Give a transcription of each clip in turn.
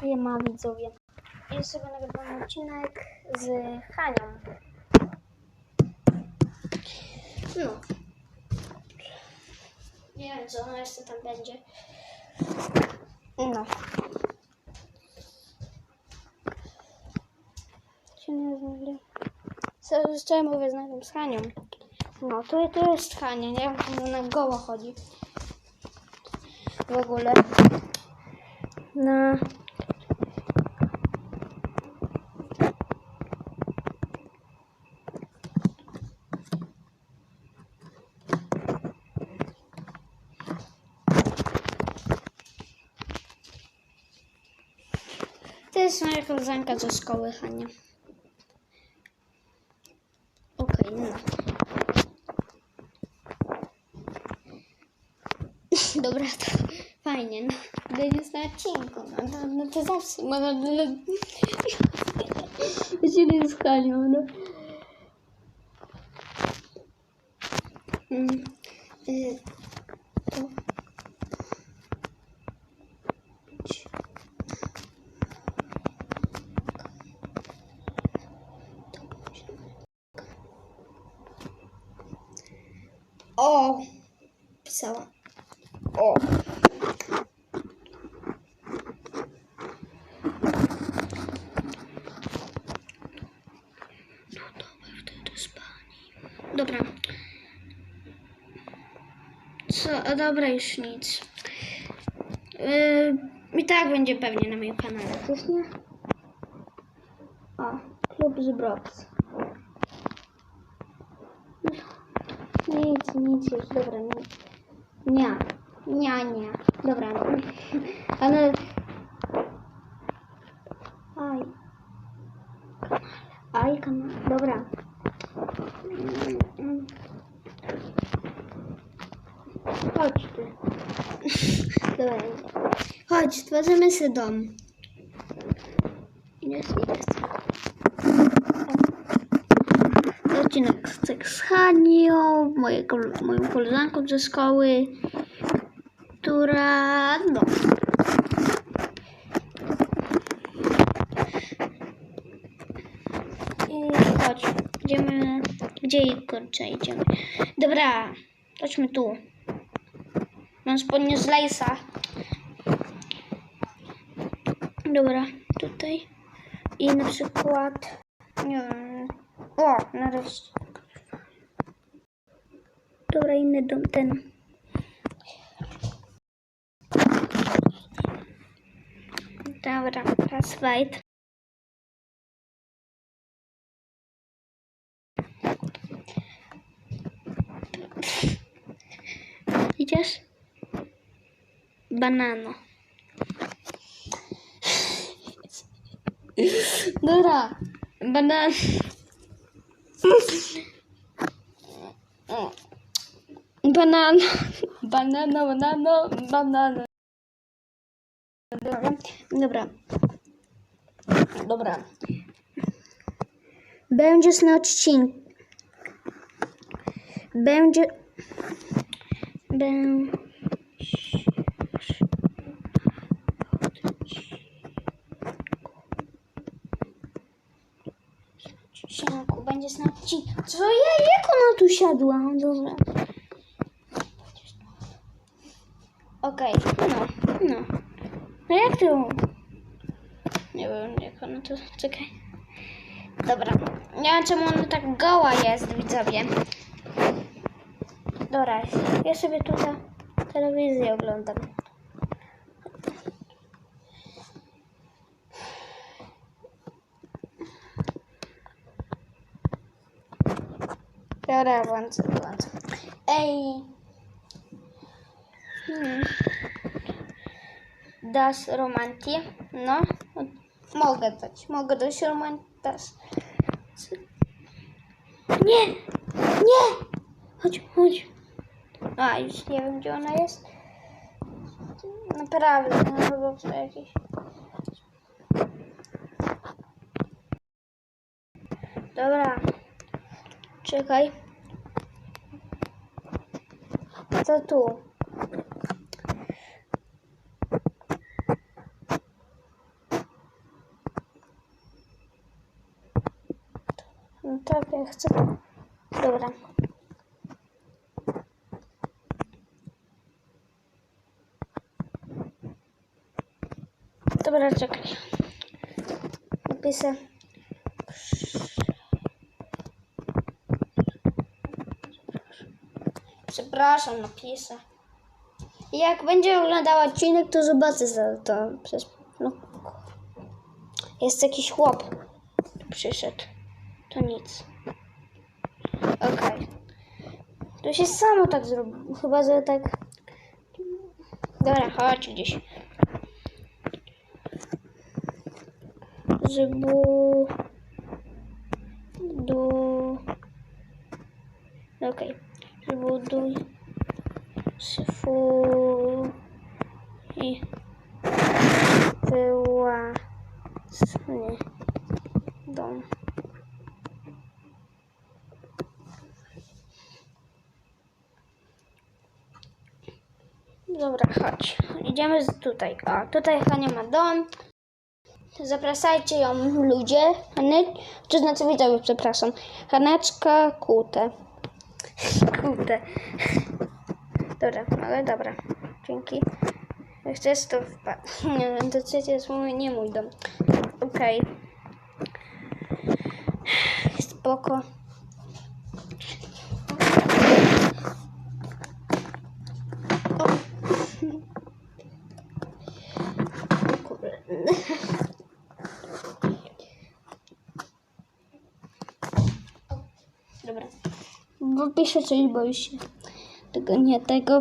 Siema widzowie. Ja sobie nagrywam odcinek z Hanią. No. Nie wiem co ona jeszcze tam będzie. No. Się nie znajdę. Co- Z czego mówię znajdę z Hanią? No, to, to jest Hania, nie wiem, ona goło chodzi. W ogóle. Na... To jest moja koleżanka ze szkoły, Hania. Okej, no. Dobra, to fajnie, no. Będzie na odcinku, no, no, no to zawsze, no, no, no, się nie z Hanią, no. Mm, y, to. O! Pisała. O! No dobra, wtedy spani. Dobra. Co? Dobra, już nic. Yy, I tak będzie pewnie na moim kanale, coś nie? O, klub z Brox. Nic, nic już, dobra. Nie, nie, nie. Dobra, ale... Aj. Aj, kanał, dobra. Chodź ty. Dobra, stworzymy sobie dom. Jest, jest. odcinek z, Hanią, moje, moją koleżanką ze szkoły, która, no. I chodź, idziemy, gdzie i kurczę idziemy. Dobra, chodźmy tu. Mam spodnie z lejsa. Dobra, tutaj. I na przykład, nie wiem, o, nareszcie. Dobra, inny dom, ten. Dobra, teraz fight. Idziesz? Banano. Dobra, banan. Banano, banano, banano, banano. Dobra, dobra. Dobra. Będziesz na odcinku. Będzie. Odcinku. Co ja? Jak ona tu siadła? Dobra. Okej, no, no. No jak to? Nie wiem, jak ona to... Czekaj. Dobra. Nie wiem, czemu ona tak goła jest, widzowie. Dobra, ja sobie tutaj telewizję oglądam. Dobra, włączę, włączę. Ej! Hmm. Dasz romanti? No, mogę dać. Mogę dać romantaż. Nie! Nie! Chodź, chodź. A, już nie wiem, gdzie ona jest. Naprawdę, no chyba co jakieś... Dobra. Czekaj. Co tu? No tak, ja chcę. Dobra. Dobra, czekaj. Napiszę. Przepraszam, napiszę. Jak będzie oglądał odcinek, to zobaczę za to. Przez, no. Jest jakiś chłop. Przyszedł. To nic. Okej. To się samo tak zrobi. Chyba, że tak. Dobra, chodź gdzieś. Żeby. Do. Okej. Zbuduj. Swój. Własny dom. Dobra, chodź. Idziemy tutaj. O, tutaj Hania ma dom. Zapraszajcie ją ludzie. Hany... Czy znaczy widzowie, przepraszam. Haneczka Kute. Kute. Dobra, ale dobra. Dzięki. Jak chcesz to wpadł. Nie wiem, to trzecie jest mój, nie mój dom. Okej. Spoko. Kurde. Dobra. Bo piszę coś, boję się. Tego nie tego.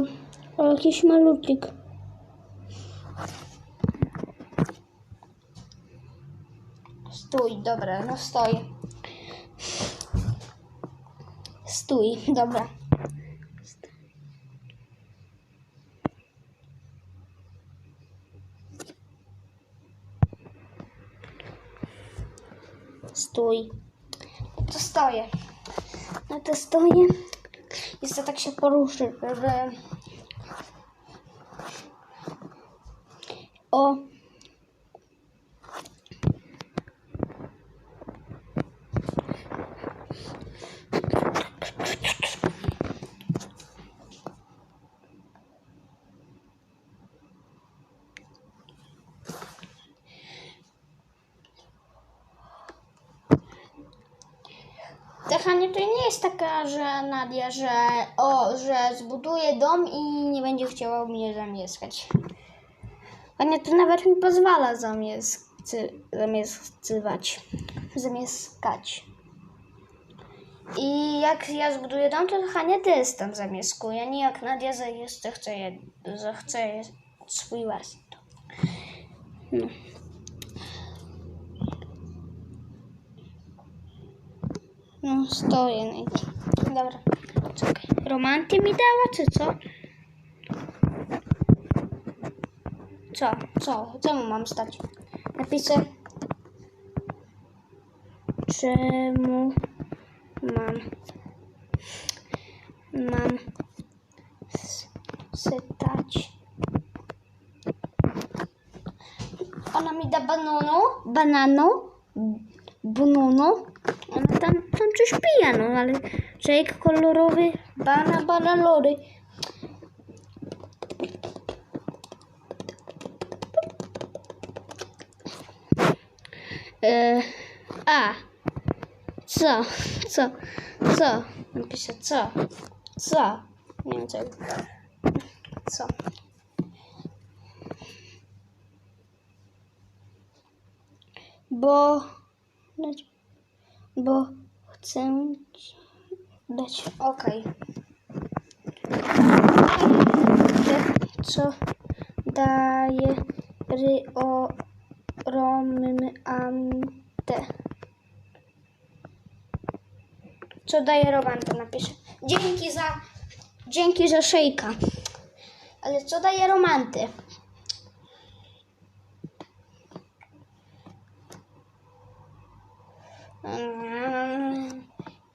O, jakiś malutnik. Stój, dobra, no stoi. Stój, dobra. Stój. To stoję. Stoję. Jeszcze tak się poruszy, że... O. Techanie to nie jest taka, że Nadia, że o, że zbuduje dom i nie będzie chciała mnie zamieszkać. Ania to nawet mi pozwala zamiescy, zamieszkać. I jak ja zbuduję dom, to Hania też tam zamieszkuje. Nie jak Nadia jeszcze chce, chce swój własny dom. No. No, stoję. No. i- Dobra. Czekaj. Romanty mi dała, czy co? Co? Co? Czemu mam stać? Napiszę. Czemu mam mam stać? Ona mi da banano, banano, banano. Ona tam coś pije, no ale shake kolorowy, bana, banalory. E, a, co, co, co, napiszę co, co, nie wiem co, co. Bo, bo chcę dać, okej. Co daje rio romantę? Co daje romantę, napiszę. Dzięki za, dzięki za szejka. Ale co daje romanty? Mm,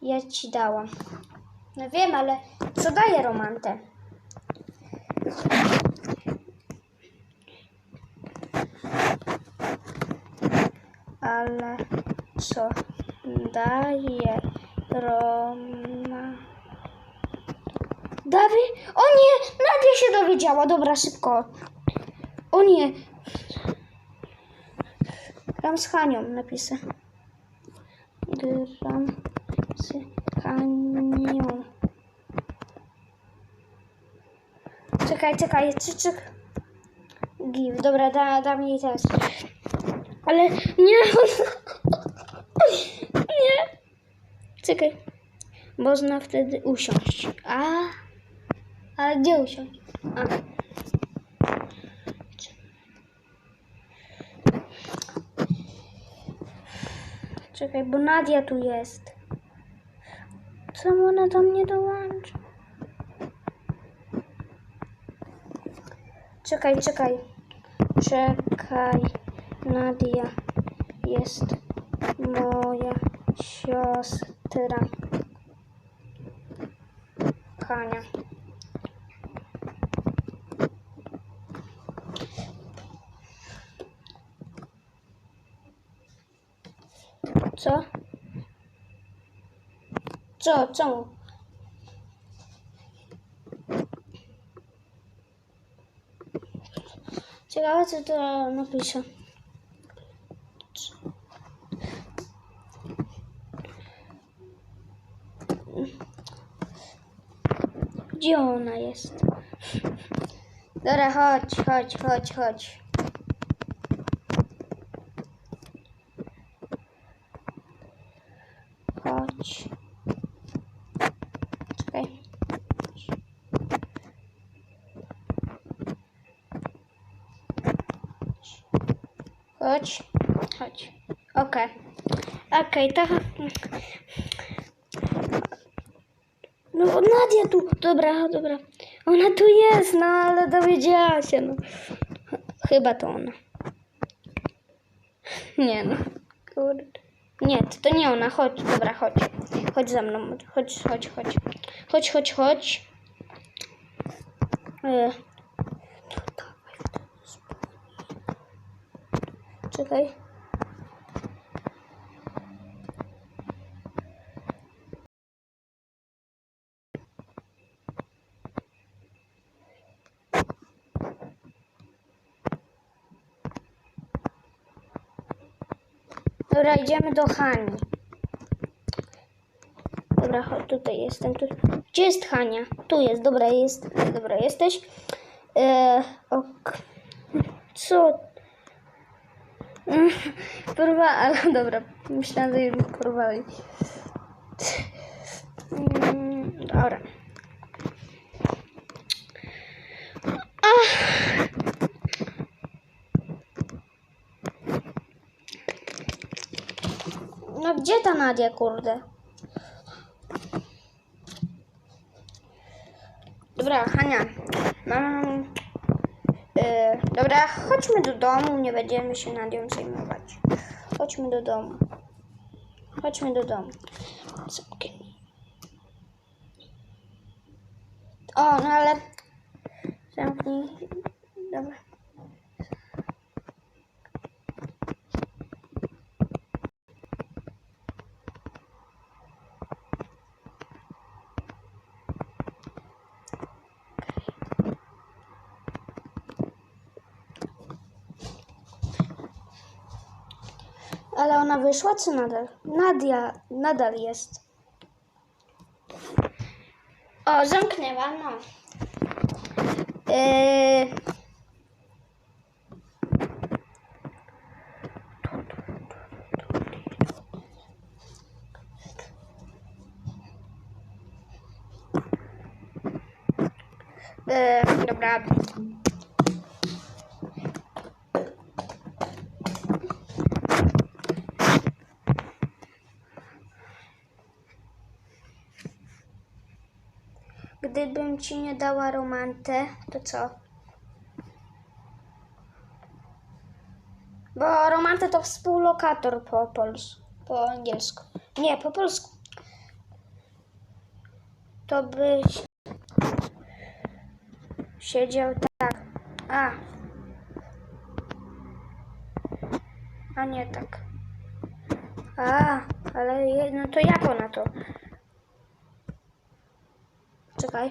Ja ci dałam. No wiem, ale co daje romantę? Ale co daje Roma. Dawi? O nie! Nadia się dowiedziała. Dobra, szybko. O nie. Gram z Hanią, napisę. Gram z Hanią. Czekaj, czekaj, czy, czy... Give, dobra, da, dam jej teraz. Ale nie, nie. Czekaj. Można wtedy usiąść. A, a gdzie usiąść? A. Czekaj, bo Nadia tu jest. Czemu ona do mnie dołączy? Czekaj, czekaj. Czekaj. Nadia jest moja siostra. Hania. Co? Co? Co? Ciekawe, co to napisze. Gdzie ona jest? Dobra, chodź, chodź, chodź. Chodź. Czekaj. Chodź, Okej. Okej, to... No Nadia tu. Dobra, dobra. Ona tu jest, no ale dowiedziała się, no. Chyba to ona. Nie no. Kurde. Nie, to, to nie ona. Chodź, dobra, chodź. Chodź za mną. Chodź, chodź, chodź. Chodź, chodź, chodź. E. Czekaj. Dobra, idziemy do Hani. Dobra, tutaj jestem. Tu. Gdzie jest Hania? Tu jest, dobra, jest. Dobra, jesteś. E, ok. Co? Porwa, ale dobra, myślałam, że już porwali. Mm, Dobra. Ach. No gdzie ta Nadia, kurde? Dobra, Hania, mam... Yy, dobra, chodźmy do domu, nie będziemy się Nadią zajmować. Chodźmy do domu. Chodźmy do domu. O, no ale... Zamknij. Dobra. Ale ona wyszła, czy nadal? Nadia nadal jest. O, zamknęła, no. Yy... Yy, dobra. Gdybym ci nie dała romantę, to co? Bo romantę to współlokator po polsku, po angielsku. Nie, po polsku. To byś siedział tak. A. A nie tak. A, ale je- no to jak ona to? Czekaj.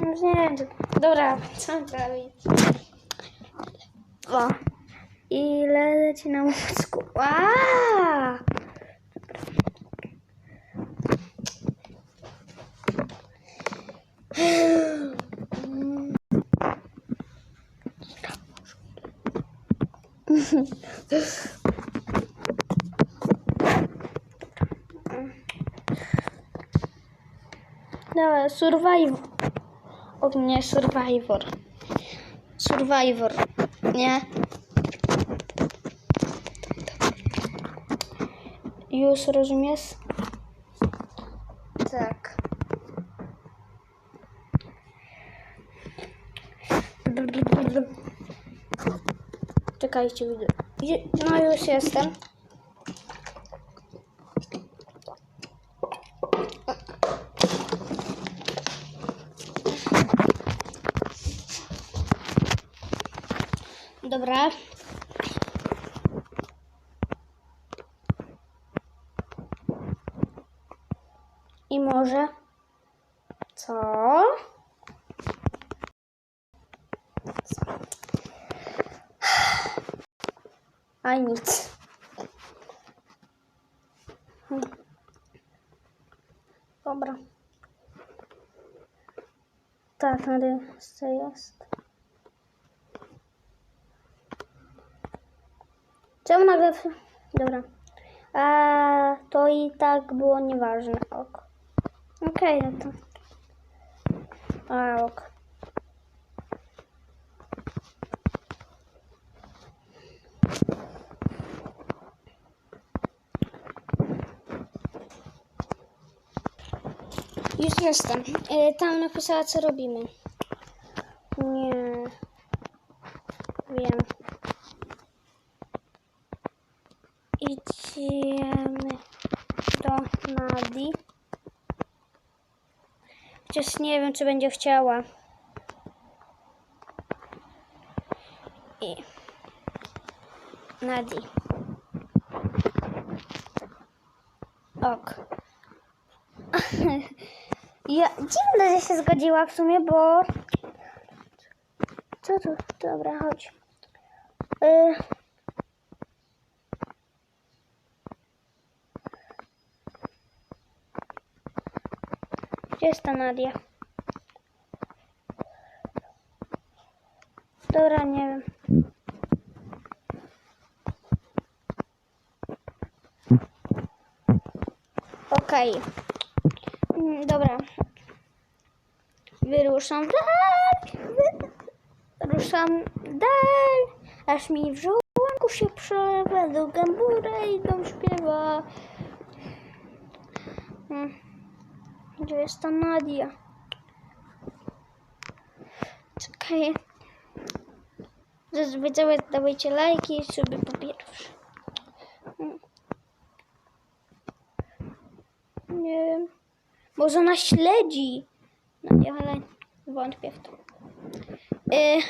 No Nie wiem, to- dobra, co mam zrobić? O, ile leci na mózgu? Aaa! Dobra, survival. O mnie survivor. Survivor. Nie. Już rozumiesz? Tak. Czekajcie, widzę. No już jestem. Dobra. I może. Co? A nic. Dobra. Tak, na rysce jest. Czemu nagle... Dobra. A to i tak było nieważne. Ok. Okej, no to... A, ok. Już jestem. E, Tam napisała, co robimy. Nie. Wiem. Idziemy do Nadi. Chociaż nie wiem, czy będzie chciała. I Nadi. Ok. Ja, dziwne, że się zgodziła w sumie, bo... Co tu? Dobra, chodź. Y... Gdzie jest ta Nadia? Dobra, nie wiem. Okej. Mm, Dobra. Wyruszam dalej. Ruszam dalej. Aż mi w żołądku się przelewa do gambura i dom śpiewa. Mm. Gdzie jest ta Nadia? Czekaj. Zazwyczaj dawajcie lajki sobie po pierwsze. Mm. Nie wiem. Może ona śledzi. No, ale wątpię w to. Yy.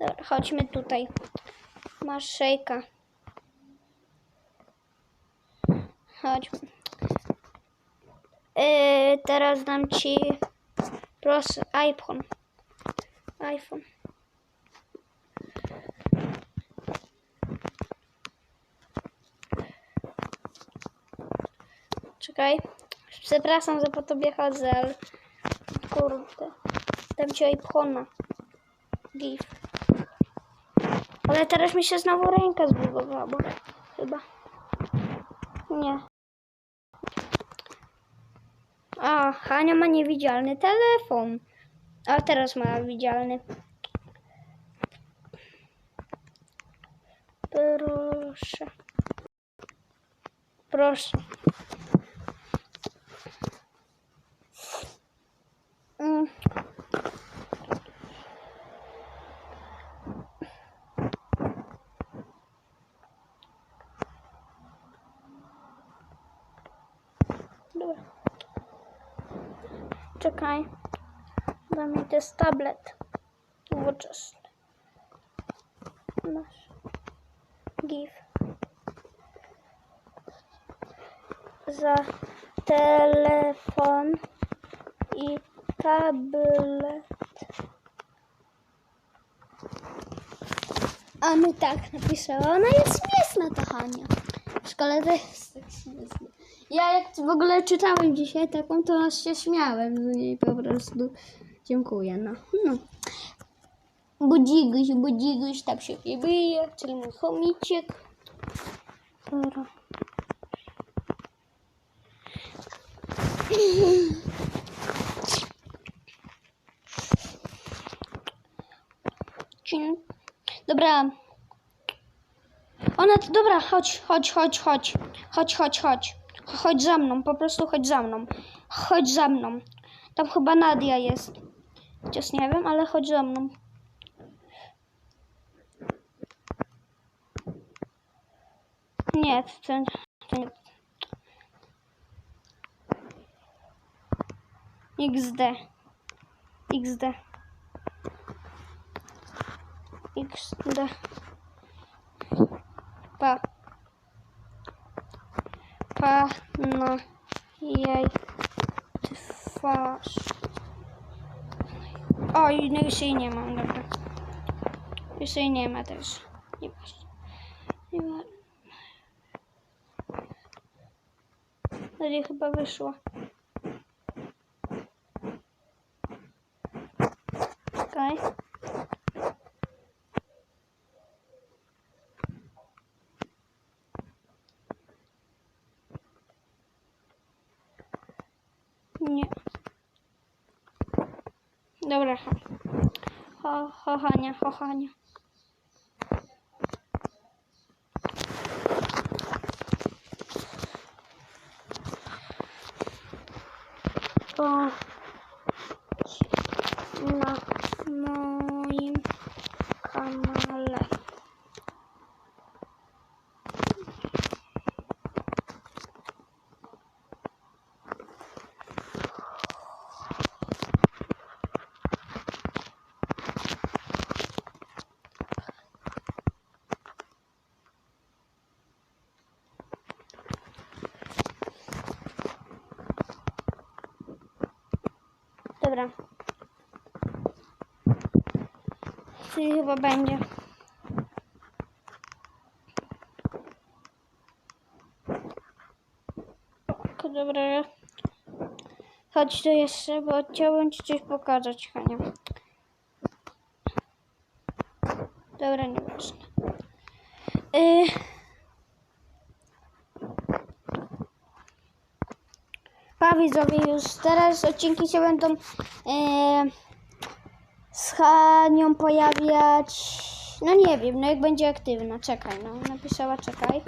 Dobra, chodźmy tutaj. Masz szejka. Chodźmy. Yy, teraz dam ci proszę iPhone. iPhone. Czekaj. Przepraszam, że po tobie chodzę, ale kurde. Dam ci iPhone'a. Gif. Ale teraz mi się znowu ręka zbugowała. Chyba. Nie. A, Hania ma niewidzialny telefon. A teraz ma widzialny. Proszę. Proszę. Mm. Dobra. Czekaj. Bo mi to jest tablet. Nowoczesny. Masz. GIF. Za telefon i tablet. A my tak napisała. Ona jest śmieszna ta Hania. W szkole też jest tak śmieszna. Ja jak w ogóle czytałem dzisiaj taką, to aż się śmiałem z niej po prostu. Dziękuję, no. no. Budziguś, budziguś, tak się bije, czyli mój chomiciek. Dobra. Dobra. Ona, dobra, chodź, chodź, chodź, chodź. Chodź, chodź, chodź. Chodź za mną, po prostu chodź za mną. Chodź za mną. Tam chyba Nadia jest. Chociaż nie wiem, ale chodź za mną. Nie, to, to nie. XD. XD. XD. Pa. Pa na jej twarz. O, i no już jej nie mam, dobra. Już jej nie ma też. Nie ma. Nie ma. Nadia chyba wyszła. Okej. Nie. Dobra. Ho, ho, ho Hania, ho, Hania. O, na moim kanale. Dobra. Czyli chyba będzie. Dobra. Chodź tu jeszcze, bo chciałbym ci coś pokazać, Hania. Dobra, nieważne. Y... Pa widzowie, już teraz odcinki się będą e, z Hanią pojawiać. No nie wiem, no jak będzie aktywna. Czekaj, no napisała czekaj.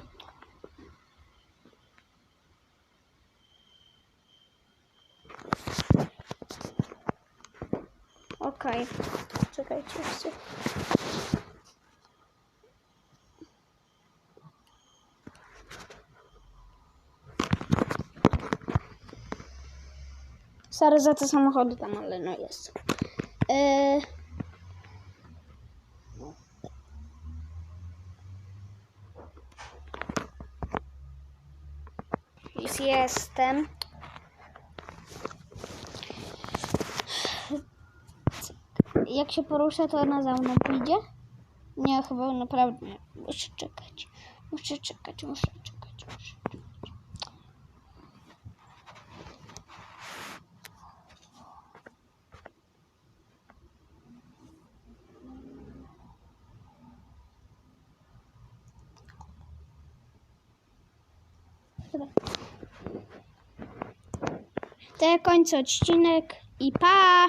Okej, czekajcie jeszcze. Sorry za te samochody tam, ale no jest. Yy... Już jestem. Jak się poruszę, to ona za mną pójdzie? Nie, chyba naprawdę. Muszę czekać, muszę czekać, muszę czekać. Dobra. Kończę odcinek i pa!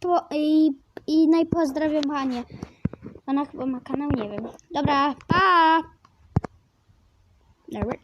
Po, i, I najpozdrawiam Hanię. Ona chyba ma kanał, nie wiem. Dobra, pa! Dobra.